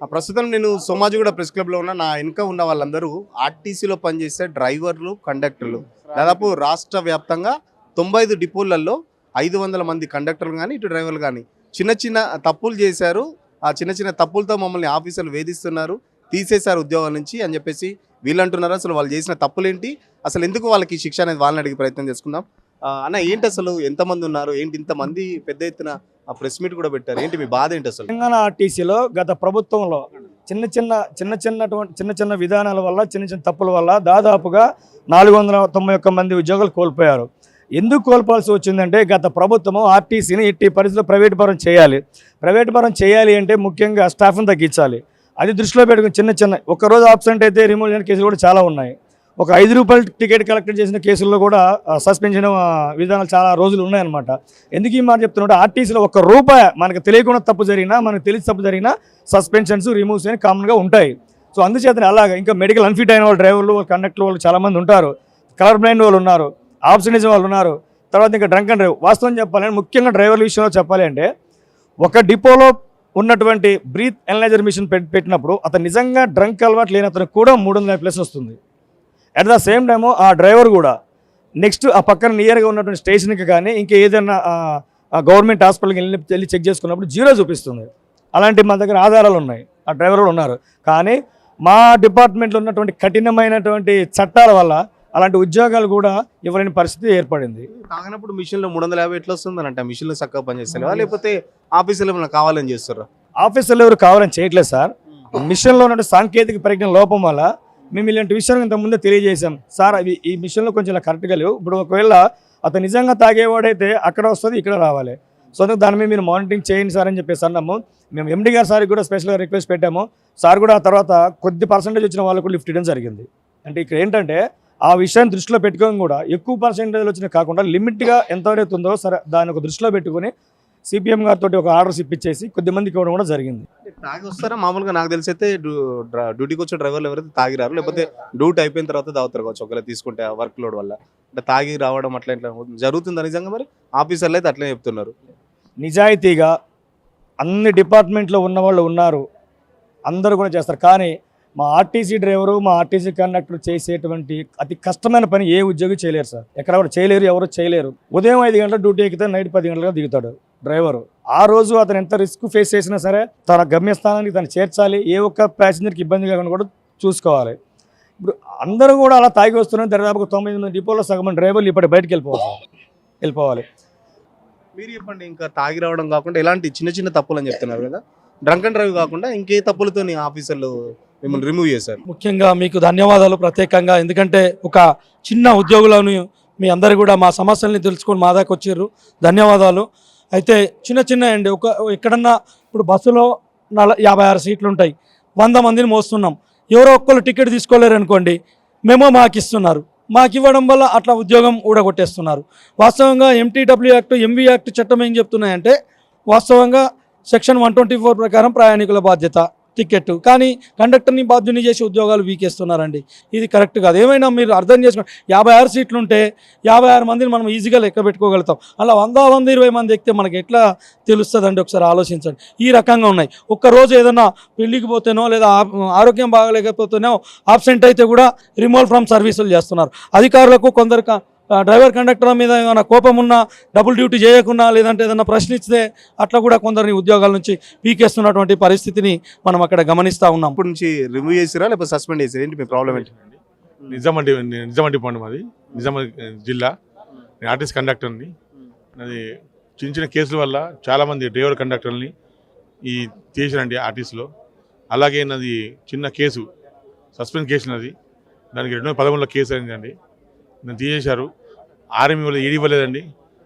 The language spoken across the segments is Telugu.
ప్రస్తుతం నేను సోమాజిగూడ ప్రెస్ క్లబ్లో ఉన్న. నా వెనుక ఉన్న వాళ్ళందరూ ఆర్టీసీలో పనిచేసే డ్రైవర్లు కండక్టర్లు. దాదాపు రాష్ట్ర వ్యాప్తంగా తొంభై ఐదు డిపోలలో ఐదు వందల మంది కండక్టర్లు కానీ ఇటు డ్రైవర్లు కానీ చిన్న చిన్న తప్పులు చేశారు. ఆ చిన్న చిన్న తప్పులతో మమ్మల్ని ఆఫీసర్లు వేధిస్తున్నారు. తీసేశారు ఉద్యోగాల నుంచి అని చెప్పేసి వీళ్ళు అంటున్నారు అసలు వాళ్ళు చేసిన తప్పులేంటి? అసలు ఎందుకు వాళ్ళకి శిక్ష అనేది వాళ్ళని అడిగి ప్రయత్నం చేసుకుందాం? అన్న ఏంటి అసలు? ఎంతమంది ఉన్నారు? ఏంటి ఇంతమంది పెద్ద ఎత్తున ఆ ప్రెస్ మీట్ కూడా పెట్టారు. ఏంటి మీ బాధ ఏంటి అసలు? తెలంగాణ ఆర్టీసీలో గత ప్రభుత్వంలో చిన్న చిన్న చిన్న చిన్నటువంటి చిన్న చిన్న విధానాల వల్ల చిన్న చిన్న తప్పుల వల్ల దాదాపుగా నాలుగు వందల తొంభై ఒక్క మంది ఉద్యోగులు కోల్పోయారు. ఎందుకు కోల్పోవాల్సి వచ్చిందంటే గత ప్రభుత్వం ఆర్టీసీని ఎట్టి పరిస్థితుల్లో ప్రైవేట్ పరం చేయాలి. ప్రైవేట్ పరం చేయాలి అంటే ముఖ్యంగా స్టాఫ్ని తగ్గించాలి. అది దృష్టిలో పెట్టుకుని చిన్న చిన్న ఒక్కరోజు ఆబ్సెంట్ అయితే రిమూవ్ చేయని కేసులు కూడా చాలా ఉన్నాయి. ఒక ఐదు రూపాయల టికెట్ కలెక్ట్ చేసిన కేసుల్లో కూడా సస్పెన్షన్ విధానాలు చాలా రోజులు ఉన్నాయన్నమాట. ఎందుకు ఈ మాట చెప్తున్నట్టు ఆర్టీసీలో ఒక రూపాయి మనకు తెలియకుండా తప్పు జరిగినా మనకు తెలిసి తప్పు జరిగినా సస్పెన్షన్స్ రిమూవ్స్ అని కామన్గా ఉంటాయి. సో అందుచేత అలాగా ఇంకా మెడికల్ అన్ఫిట్ అయిన వాళ్ళు డ్రైవర్లు వాళ్ళు కండక్టర్ వాళ్ళు చాలామంది ఉంటారు. కలర్ బ్లైండ్ వాళ్ళు ఉన్నారు ఆప్షనిజం వాళ్ళు ఉన్నారు. తర్వాత ఇంకా డ్రంక్ అండ్ డ్రైవ్ వాస్తవం చెప్పాలంటే ముఖ్యంగా డ్రైవర్ల విషయంలో చెప్పాలి అంటే ఒక డిపోలో ఉన్నటువంటి బ్రీత్ ఎనలైజర్ మిషన్ పెట్టినప్పుడు అతను నిజంగా డ్రంక్ అలవాటు లేని అతను కూడా మూడు వందల ప్లస్ వస్తుంది. అట్ ద సేమ్ టైము ఆ డ్రైవర్ కూడా నెక్స్ట్ ఆ పక్కన నియర్గా ఉన్నటువంటి స్టేషన్కి కానీ ఇంకా ఏదైనా గవర్నమెంట్ హాస్పిటల్కి వెళ్ళి వెళ్ళి చెక్ చేసుకున్నప్పుడు జీరో చూపిస్తుంది. అలాంటి మా దగ్గర ఆధారాలు ఉన్నాయి. ఆ డ్రైవర్ కూడా ఉన్నారు. కానీ మా డిపార్ట్మెంట్లో ఉన్నటువంటి కఠినమైనటువంటి చట్టాల వల్ల అలాంటి ఉద్యోగాలు కూడా ఇవ్వలేని పరిస్థితి ఏర్పడింది. తాగినప్పుడు మిషన్లో మూడు వందల యాభై ఎట్లా వస్తుంది అంటే. మిషన్లు చక్కగా పనిచేస్తలేవా లేకపోతే ఆఫీసులో ఏమైనా కావాలని చేస్తారా? ఆఫీసర్లు ఎవరు కావాలని చేయట్లేదు సార్. మిషన్లో ఉన్న సాంకేతిక పరిజ్ఞానం లోపం వల్ల మేము ఇలాంటి విషయం ఇంతకుముందే తెలియజేశాం. సార్ అవి ఈ మిషన్లో కొంచెం ఇలా కరెక్ట్గా లేవు. ఇప్పుడు ఒకవేళ అతను నిజంగా తాగేవాడైతే అక్కడ వస్తుంది ఇక్కడ రావాలి. సో దాని మీద మీరు మానిటరింగ్ చేయండి సార్ అని చెప్పేసి అన్నాము. మేము ఎండి గారు సార్కి కూడా స్పెషల్గా రిక్వెస్ట్ పెట్టాము. సార్ కూడా ఆ తర్వాత కొద్ది పర్సెంటేజ్ వచ్చిన వాళ్ళకు లిఫ్ట్ ఇవ్వడం జరిగింది. అంటే ఇక్కడ ఏంటంటే ఆ విషయాన్ని దృష్టిలో పెట్టుకొని కూడా ఎక్కువ పర్సంటేజ్ వచ్చిన కాకుండా లిమిట్గా ఎంత ఉందో సరే దాన్ని ఒక దృష్టిలో పెట్టుకొని సిపిఎం గారితో ఒక ఆర్డర్స్ ఇప్పించేసి కొద్ది మందికి ఇవ్వడం కూడా జరిగింది. తాగి వస్తారా మామూలుగా నాకు తెలిసి అయితే డ్రా- డ్యూటీకి వచ్చే డ్రైవర్లు ఎవరైతే తాగిరారు లేకపోతే డ్యూటీ అయిపోయిన తర్వాత తాగుతారు కావచ్చు ఒకవేళ తీసుకుంటే ఆ వర్క్ లోడ్ వల్ల. అంటే తాగి రావడం అట్లా ఇట్లా జరుగుతుందా నిజంగా మరి? ఆఫీసర్లు అయితే అట్లనే చెప్తున్నారు. నిజాయితీగా అన్ని డిపార్ట్మెంట్లో ఉన్న వాళ్ళు ఉన్నారు. అందరూ కూడా చేస్తారు. కానీ మా ఆర్టీసీ డ్రైవరు మా ఆర్టీసీ కండక్టర్ చేసేటువంటి అతి కష్టమైన పని ఏ ఉద్యోగి చేయలేరు సార్. ఎక్కడ కూడా చేయలేరు ఎవరు చేయలేరు. ఉదయం ఐదు గంటల డ్యూటీ ఎక్కితే నైట్ పది గంటలకు దిగుతాడు. డ్రైవరు. ఆ రోజు అతను ఎంత రిస్క్ ఫేస్ చేసినా సరే తన గమ్యస్థానానికి తను చేర్చాలి. ఏ ఒక్క ప్యాసింజర్కి ఇబ్బంది కాకుండా కూడా చూసుకోవాలి. ఇప్పుడు అందరూ కూడా అలా తాగి వస్తున్నారు. దాదాపు తొంభై మంది డిపోలో సగం మంది డ్రైవర్లు ఇప్పటి బయటకు వెళ్ళిపోవాలి. వెళ్ళిపోవాలి. మీరు చెప్పండి ఇంకా తాగి రావడం కాకుండా ఎలాంటి చిన్న చిన్న తప్పులు అని చెప్తున్నారు కదా. డ్రంక్ అండ్ డ్రైవ్ కాకుండా ఇంకే తప్పులతో ఆఫీసర్లు మిమ్మల్ని రిమూవ్ చేశారు. ముఖ్యంగా మీకు ధన్యవాదాలు ప్రత్యేకంగా. ఎందుకంటే ఒక చిన్న ఉద్యోగులను మీ అందరు కూడా మా సమస్యల్ని తెలుసుకొని మా దాకా వచ్చారు. ధన్యవాదాలు. అయితే చిన్న చిన్న అండి ఒక ఎక్కడన్నా ఇప్పుడు బస్సులో నల యాభై ఆరు సీట్లు ఉంటాయి వంద మందిని మోస్తున్నాం. ఎవరో ఒక్కరు టికెట్ తీసుకోలేరు అనుకోండి మేమో మాకు ఇస్తున్నారు మాకు ఇవ్వడం వల్ల అట్లా ఉద్యోగం ఊడగొట్టేస్తున్నారు. వాస్తవంగా ఎంటీడబ్ల్యూ యాక్ట్ ఎంవీ యాక్ట్ చట్టం ఏం చెప్తున్నాయంటే వాస్తవంగా సెక్షన్ వన్ ట్వంటీ ఫోర్ ప్రకారం ప్రయాణికుల బాధ్యత. టికెట్. కానీ కండక్టర్ని బాధ్యుని చేసి ఉద్యోగాలు వీకేస్తున్నారండి. ఇది కరెక్ట్ కాదు. ఏమైనా మీరు అర్థం చేసుకోండి. యాభై ఆరు సీట్లు ఉంటే యాభై ఆరు మందిని మనం ఈజీగా లెక్క పెట్టుకోగలుగుతాం. అలా వంద వంద ఇరవై మంది ఎక్కితే మనకి ఎట్లా తెలుస్తుందండి? ఒకసారి ఆలోచించండి. ఈ రకంగా ఉన్నాయి. ఒక్కరోజు ఏదైనా పెళ్ళికి పోతేనో లేదా ఆరోగ్యం బాగలేకపోతేనో ఆబ్సెంట్ అయితే కూడా రిమూవల్ ఫ్రమ్ సర్వీసులు చేస్తున్నారు. అధికారులకు కొందరు క- డ్రైవర్ కండక్టర్ మీద ఏమైనా కోపం ఉన్నా డబుల్ డ్యూటీ చేయకున్నా లేదంటే ఏదైనా ప్రశ్నిస్తే అట్లా కూడా కొందరిని ఉద్యోగాల నుంచి పీకేస్తున్నటువంటి పరిస్థితిని మనం అక్కడ గమనిస్తూ ఉన్నాం. అప్పటి నుంచి రిమూవ్ చేసిరా లేకపోతే సస్పెండ్ చేసిరా? ఏంటి మీ ప్రాబ్లం ఏంటి? నిజామాబాద్ నిజామాబాద్ డిపార్ట్మెంట్ మాది. నిజామాబాద్ జిల్లా. నేను ఆర్టీసీ కండక్టర్ని. అది చిన్న చిన్న కేసుల వల్ల చాలామంది డ్రైవర్ కండక్టర్ని ఈ తీసిరండి ఆర్టీసీలో. అలాగే నాది చిన్న కేసు సస్పెండ్ కేసు నాది దానికి రెండు వేల పదమూడులో కేసు అయిందండి. నన్ను తీసేశారు. ఆర్ఎం ఇవ్వలేదు ఏడి ఇవ్వలేదండి.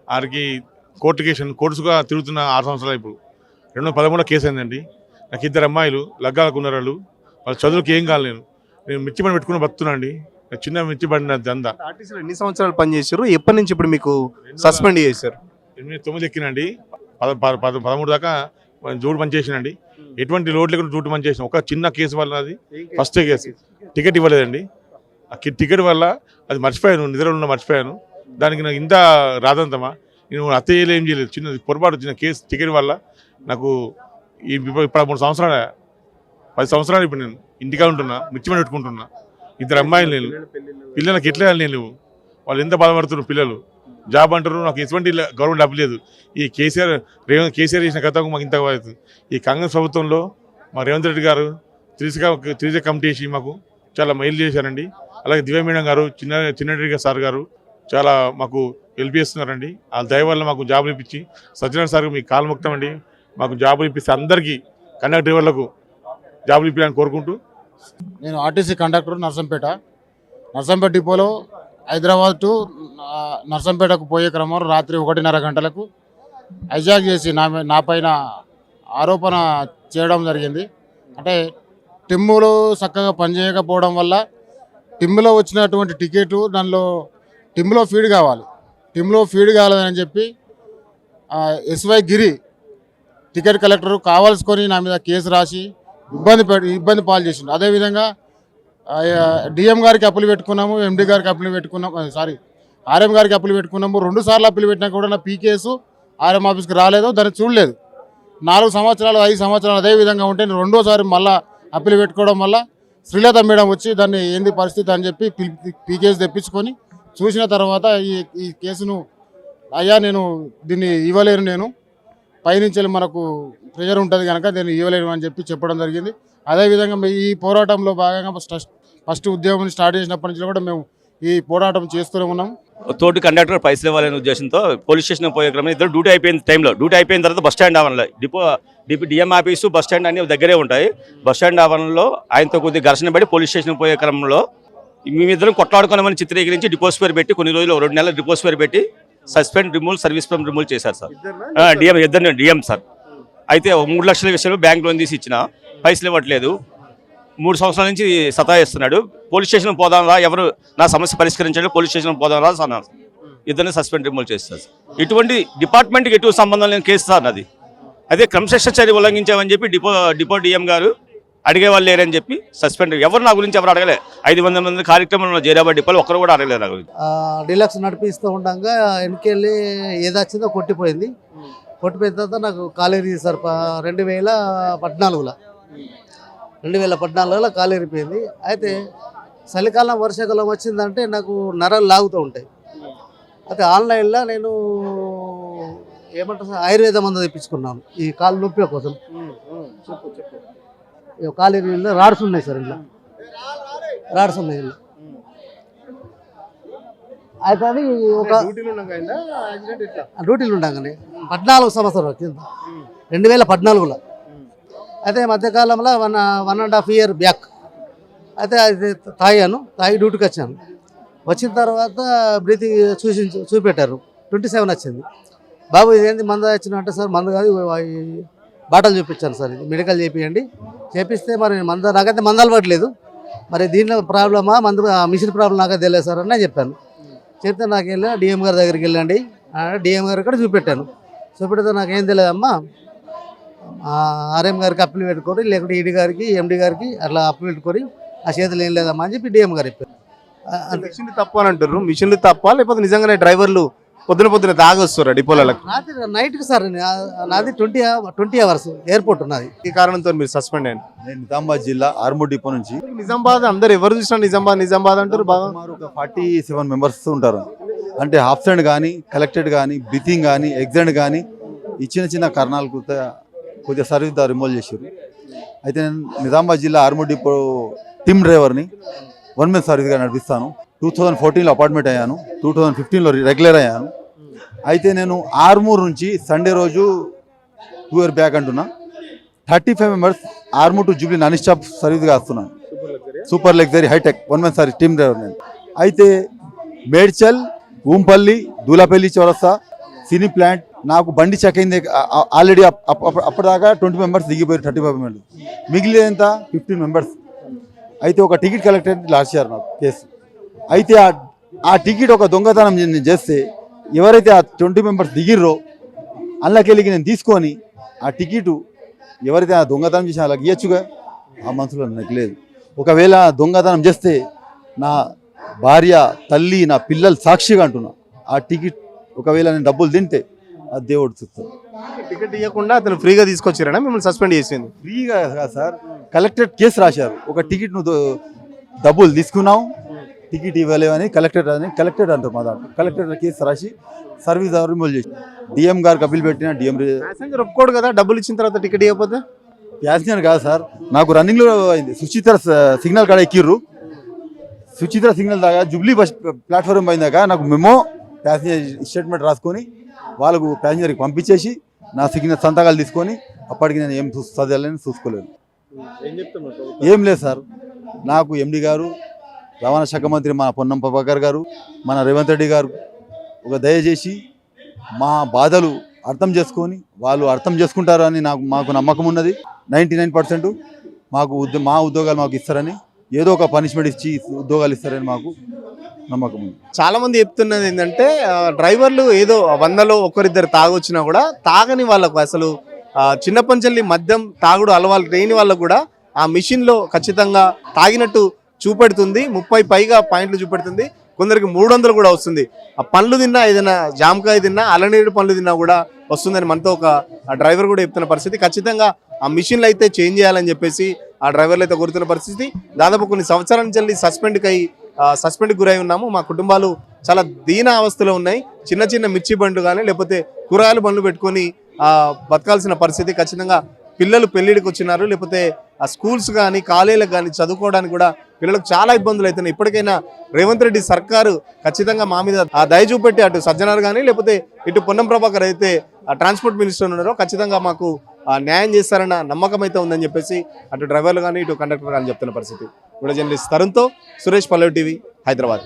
ఆరికి కోర్టు కేసు కోర్టుగా తిరుగుతున్న ఆరు సంవత్సరాలు ఇప్పుడు. రెండు వేల పదమూడులో కేసు అయిందండి. నాకు ఇద్దరు అమ్మాయిలు లగ్గాలకు ఉన్నారు వాళ్ళు వాళ్ళ చదువుకి ఏం కాదు నేను. నేను మిర్చి పని పెట్టుకుని బతుకున్నా అండి నాకు చిన్న మిర్చి పడిన దందా. ఆర్టీసీలో ఎన్ని సంవత్సరాలు పనిచేసారు ఎప్పటి నుంచి ఇప్పుడు మీకు సస్పెండ్ చేశారు? ఎనిమిది తొమ్మిది ఎక్కినండి. పద పద పద- పదమూడు దాకా జోడు పని చేసినండి. ఎటువంటి లోడ్ లేకుండా జూటు పని చేసిన. ఒక చిన్న కేసు వల్ల అది ఫస్ట్ కేసు. టికెట్ ఇవ్వలేదండి. ఆ కి- టికెట్ వల్ల అది మర్చిపోయాను నిద్రలో ఉన్న మర్చిపోయాను. దానికి నాకు ఇంత రాదంతమా? నేను అత్తయ్యలు ఏం చేయలేదు. చిన్న పొరపాటు చిన్న కేసు టికెట్ వల్ల నాకు ఈ ఇప్పుడు మూడు సంవత్సరాలు పది సంవత్సరాలు ఇప్పుడు నేను ఇంటికా ఉంటున్నా మిర్చిమని పెట్టుకుంటున్నా. ఇద్దరు అమ్మాయిలు నేను పిల్లలకి ఎట్లా నేను వాళ్ళు ఎంత బాధపడుతున్నారు పిల్లలు. జాబ్ అంటారు నాకు ఎటువంటి గవర్నమెంట్ డబ్బు లేదు. ఈ కేసీఆర్ రేవంత్ కేసీఆర్ చేసిన కథకు మాకు ఇంత అవుతుంది ఈ కాంగ్రెస్ ప్రభుత్వంలో మా రేవంత్ రెడ్డి గారు త్రిజ త్రిజ కమిటీ వేసి మాకు చాలా మైలు చేశారండి. అలాగే దివ్య మేడం గారు చిన్న చిన్నరెడ్డి సార్ గారు చాలా మాకు హెల్ప్ చేస్తున్నారండి. వాళ్ళ దయ వల్ల మాకు జాబులు ఇప్పించి సత్యనారాయణ సార్ మీకు కాలముక్తం అండి మాకు జాబులు ఇప్పిస్తే అందరికీ కండక్టర్ డ్రైవర్లకు జాబులు ఇప్పించాలని కోరుకుంటూ నేను ఆర్టీసీ కండక్టర్ నర్సంపేట. నర్సంపేట డిపోలో హైదరాబాద్ టు నర్సంపేటకు పోయే క్రమంలో రాత్రి ఒకటిన్నర గంటలకు హైజాక్ చేసి నా నా పైన ఆరోపణ చేయడం జరిగింది. అంటే టెమ్ములు చక్కగా పనిచేయకపోవడం వల్ల టిమ్లో వచ్చినటువంటి టికెట్ దానిలో టిమ్లో ఫీడ్ కావాలి. టిమ్లో ఫీడ్ కావాలని చెప్పి S Y Giri ticket collector కావాల్సుకొని నా మీద కేసు రాసి ఇబ్బంది ఇబ్బంది పాలు చేసిండు. అదేవిధంగా డిఎం గారికి అప్పులు పెట్టుకున్నాము ఎండి గారికి అప్పులు పెట్టుకున్నాము సారీ ఆర్ఎం గారికి అప్పులు పెట్టుకున్నాము. రెండు సార్లు అప్పులు పెట్టినా కూడా నా పీకేసు ఆర్ఎం ఆఫీస్కి రాలేదు దాన్ని చూడలేదు. నాలుగు సంవత్సరాలు ఐదు సంవత్సరాలు అదే విధంగా ఉంటే నేను రెండోసారి మళ్ళీ అప్పులు పెట్టుకోవడం వల్ల శ్రీలత మేడం వచ్చి దాన్ని ఏంది పరిస్థితి అని చెప్పి పీకేస్ తెప్పించుకొని చూసిన తర్వాత ఈ ఈ కేసును అయ్యా నేను దీన్ని ఇవ్వలేను నేను పైనుంచి మనకు ప్రెషర్ ఉంటుంది కనుక దీన్ని ఇవ్వలేను అని చెప్పి చెప్పడం జరిగింది. అదేవిధంగా ఈ పోరాటంలో భాగంగా ఫస్ట్ ఫస్ట్ ఉద్యోగం స్టార్ట్ చేసినప్పటి నుంచి కూడా మేము ఈ పోరాటం చేస్తూనే ఉన్నాం. తోటి కండక్టర్ పైసలు ఇవ్వాలనే ఉద్దేశంతో పోలీస్ స్టేషన్ పోయే క్రమంలో ఇద్దరు డ్యూటీ అయిపోయిన టైంలో. డ్యూటీ అయిపోయిన తర్వాత బస్ స్టాండ్ ఆవరణలో. Depot depot DM office bus stand అన్ని దగ్గరే ఉంటాయి. బస్ స్టాండ్ ఆవరణలో ఆయనతో కొద్దిగా ఘర్షణ పడి పోలీస్ స్టేషన్ పోయే క్రమంలో మేమిద్దరం కొట్లాడుకున్నామని చిత్రీకరించి డిపోస్ పేరు పెట్టి కొన్ని రోజులు రెండు నెలలు డిపోస్ పేరు పెట్టి suspend remove service from remove చేశారు సార్. డిఎం ఇద్దరు డిఎం సార్. అయితే మూడు లక్షల విషయంలో బ్యాంక్ లోన్ తీసి ఇచ్చిన. పైసలు ఇవ్వట్లేదు. మూడు సంవత్సరాల నుంచి సతాయిస్తున్నాడు. పోలీస్ స్టేషన్ పోదాం రా ఎవరు నా సమస్య పరిష్కరించండి పోలీస్ స్టేషన్ పోదాం రా అన్నారు ఇద్దరిని సస్పెండ్ రిమూవ్ చేస్తారు ఇటువంటి డిపార్ట్మెంట్కి ఎటువంటి సంబంధం లేని కేసు సార్ అది అదే క్రమశిక్షణ చర్య ఉల్లంఘించామని చెప్పి డిపో డిపో డిఎం గారు అడిగే వాళ్ళు లేరని చెప్పి సస్పెండ్. ఎవరు నా గురించి ఎవరు అడగలే. ఐదు వందల మంది కార్యక్రమంలో జైరాబాద్ డిపోలు ఒక్కరు కూడా అడగలేదు నా గురించి. డీలక్స్ నడిపిస్తూ ఉండగా వెనకెళ్ళి ఏదొచ్చిందో కొట్టిపోయింది. కొట్టిపోయిన తర్వాత నాకు కాలేజీ తీశారు రెండు వేల పద్నాలుగులో. రెండు వేల పద్నాలుగులో కాలు ఇరిపోయింది అయితే చలికాలం వర్షాకాలం వచ్చిందంటే నాకు నరాలు లాగుతూ ఉంటాయి. అయితే ఆన్లైన్లో నేను ఏమంటారు సార్, ఆయుర్వేద మందు తెప్పించుకున్నాను. ఈ కాలు నొప్పుల కోసం. కాలు ఇరిగింది రాడ్స్ ఉన్నాయి సార్ ఇంట్లో. రాడ్స్ ఉన్నాయి ఇంట్లో. అయితే అది ఒక డ్యూటీలు ఉండగానే పద్నాలుగు సంవత్సరాలు కింద. రెండు వేల పద్నాలుగులో. అయితే మధ్యకాలంలో one one and half year back. అయితే అది తాగాను తాగి డ్యూటీకి వచ్చాను. వచ్చిన తర్వాత బ్రీతింగ్ చూసి చూపెట్టారు. ట్వంటీ సెవెన్ వచ్చింది. బాబు ఇదేంటి మంద వచ్చిన అంటే సార్ మంద కాదు బాటలు చూపించాను సార్ ఇది. మెడికల్ చేపియండి. చేపిస్తే మరి మంద నాకైతే మంద అలవాట్లేదు. మరి దీంట్లో ప్రాబ్లమా మందు ఆ మిషన్ ప్రాబ్లం నాకైతే తెలియదు సార్ అని నేను చెప్పాను. చెప్తే నాకు వెళ్ళి డిఎం గారి దగ్గరికి వెళ్ళండి. డిఎం గారు కూడా చూపెట్టాను. చూపెడితే నాకేం తెలియదమ్మా ఆర్ఎం గారికి అప్పులు పెట్టుకొని లేకుంటే ఈడీ గారికి ఎండి గారికి అట్లా అప్పు పెట్టుకొని ఆ చేతులు ఏం లేదమ్మా అని చెప్పి డిఎం గారు చెప్పారు. మిషన్లు తప్పు అని అంటారు మిషన్లు తప్ప? లేకపోతే నిజంగానే డ్రైవర్లు పొద్దున పొద్దున తాగొస్తారా డిపోలకు రాత్రి నైట్కి సార్ నాది ట్వంటీ ట్వంటీ అవర్స్ ఎయిర్పోర్ట్ ఉన్నది ఈ కారణంతో మీరు సస్పెండ్ అయ్యారు. నేను నిజామాబాద్ జిల్లా ఆర్మూర్ డిపో నుంచి. నిజామాబాద్ అందరు ఎవరు చూసినా నిజామాబాద్ నిజామాబాద్ అంటారు బాగా? ఒక ఫార్టీ సెవెన్ మెంబర్స్ ఉంటారు. అంటే హాఫ్సెండ్ కానీ కలెక్టెడ్ కానీ బ్రీతింగ్ కానీ ఎగ్జాండ్ కానీ ఈ చిన్న చిన్న కారణాలకు కొద్దిగా సర్వీస్ దా రిమూవ్ చేసారు అయితే నేను నిజామాబాద్ జిల్లా ఆర్మూర్ డిపో టీమ్ డ్రైవర్ని వన్ మెన్ సర్వీస్గా నడిపిస్తాను. టూ థౌజండ్ ఫోర్టీన్లో అపార్ట్మెంట్ అయ్యాను. టూ థౌజండ్ ఫిఫ్టీన్లో రెగ్యులర్ అయ్యాను. అయితే నేను ఆర్మూర్ నుంచి సండే రోజు టూ ఇయర్ బ్యాక్ అంటున్నా. Thirty five members Armoor to Jubilee non stop సర్వీస్గా వస్తున్నాను. Super luxury hi tech one men sorry team driver నేను. అయితే మేడ్చల్ ఊంపల్లి దూలాపల్లి చౌరస్తా సినీ ప్లాంట్ నాకు బండి చెక్ అయింది. ఆల్రెడీ అప్పటిదాకా ట్వంటీ మెంబర్స్ దిగిపోయారు థర్టీ ఫైవ్ మెంబర్స్ మిగిలినంత ఫిఫ్టీన్ మెంబర్స్. అయితే ఒక టికెట్ కలెక్టర్ లాస్ట్ ఇయర్ నాకు కేసు. అయితే ఆ ఆ టికెట్ ఒక దొంగతనం నేను చేస్తే ఎవరైతే ఆ ట్వంటీ మెంబర్స్ దిగిర్రో అందులోకెళ్ళి నేను తీసుకొని ఆ టికెట్ ఎవరైతే ఆ దొంగతనం చేసిన వాళ్ళకి ఇవ్వచ్చుగా ఆ మనసులో నాకు లేదు. ఒకవేళ దొంగతనం చేస్తే నా భార్య తల్లి నా పిల్లలు సాక్షిగా అంటున్నా. ఆ టికెట్ ఒకవేళ నేను డబ్బులు తింటే ఆ దేవుడు చూస్తాడు. టికెట్ ఇవ్వకుండా అతను ఫ్రీగా తీసుకొచ్చారని? మిమ్మల్ని సస్పెండ్ చేసింది. ఫ్రీగా కాదు సార్. కలెక్టరేట్ కేసు రాశారు. ఒక టికెట్ నువ్వు డబ్బులు తీసుకున్నావు టికెట్ ఇవ్వలేవని కలెక్టరేట్ అని కలెక్టరేట్ అంటారు మా దాంట్లో. కలెక్టరేట్ కేసు రాసి సర్వీస్ రిమూవ్ చేసి డిఎం గారికి అప్పీల్ పెట్టిన డిఎం ప్యాసింజర్ ఒప్పుకోడు కదా డబ్బులు ఇచ్చిన తర్వాత టికెట్ ఇవ్వకపోతే? ప్యాసింజర్ కాదు సార్. నాకు రన్నింగ్లో అయింది. సుచిత్ర సిగ్నల్ కాడ ఎక్కిర్రు. సుచిత్ర సిగ్నల్ దాకా జూబ్లీ బస్ ప్లాట్ఫామ్ పోయిందాక నాకు మెమో ప్యాసింజర్ స్టేట్మెంట్ రాసుకొని వాళ్ళకు ప్యాసింజర్కి పంపించేసి నా సిగ్నల్ సంతకాలు తీసుకొని అప్పటికి నేను ఏం చదవాలని చూసుకోలేదు. ఏం లేదు సార్. నాకు ఎండి గారు రవాణా శాఖ మంత్రి మన పొన్నం ప్రభాకర్ గారు మన రేవంత్ రెడ్డి గారు ఒక దయచేసి మా బాధలు అర్థం చేసుకొని వాళ్ళు అర్థం చేసుకుంటారు అని నాకు మాకు నమ్మకం ఉన్నది. నైంటీ నైన్ పర్సెంట్ మాకు ఉద్య మా ఉద్యోగాలు మాకు ఇస్తారని ఏదో ఒక పనిష్మెంట్ ఇచ్చి ఉద్యోగాలు ఇస్తారని మాకు నమ్మకం చాలామంది చాలా మంది చెప్తున్నది ఏంటంటే డ్రైవర్లు ఏదో వందలో ఒకరిద్దరు తాగొచ్చినా కూడా తాగని వాళ్ళకు అసలు చిన్నపంచల్లి మద్యం తాగుడు అలవాటు లేని వాళ్ళకు కూడా ఆ మిషన్లో ఖచ్చితంగా తాగినట్టు చూపెడుతుంది. ముప్పై పైగా పాయింట్లు చూపెడుతుంది. కొందరికి మూడు వందలు కూడా వస్తుంది. ఆ పండ్లు తిన్నా ఏదైనా జామకాయ తిన్నా అలనీడు పండ్లు తిన్నా కూడా వస్తుందని మనతో ఒక డ్రైవర్ కూడా చెప్తున్న పరిస్థితి. ఖచ్చితంగా ఆ మిషన్లు అయితే చేంజ్ చేయాలని చెప్పేసి ఆ డ్రైవర్లు అయితే కోరుతున్న పరిస్థితి. దాదాపు కొన్ని సంవత్సరాల నుంచి సస్పెండ్ సస్పెండ్కి సస్పెండ్ గురై ఉన్నాము. మా కుటుంబాలు చాలా దీన అవస్థలో ఉన్నాయి. చిన్న చిన్న మిర్చి బండ్లు కానీ లేకపోతే కూరగాయల బండ్లు పెట్టుకొని బతకాల్సిన పరిస్థితి ఖచ్చితంగా పిల్లలు పెళ్ళిడికి వచ్చినారు. లేకపోతే ఆ స్కూల్స్ కానీ కాలేజీలకు కానీ చదువుకోవడానికి కూడా పిల్లలకు చాలా ఇబ్బందులు అవుతున్నాయి ఇప్పటికైనా రేవంత్ రెడ్డి సర్కారు ఖచ్చితంగా మా మీద ఆ దయ చూపెట్టి అటు సజ్జనారు కానీ లేకపోతే ఇటు పొన్నం ప్రభాకర్ అయితే ఆ ట్రాన్స్పోర్ట్ మినిస్టర్ ఉన్నారో ఖచ్చితంగా మాకు న్యాయం చేస్తారన్న నమ్మకం అయితే ఉందని చెప్పేసి అటు డ్రైవర్లు కానీ ఇటు కండక్టర్ కానీ చెప్తున్న పరిస్థితి. ఇప్పుడు జర్నలిస్ట్ తరుణ్తో సురేష్ పల్లవి టీవీ హైదరాబాద్.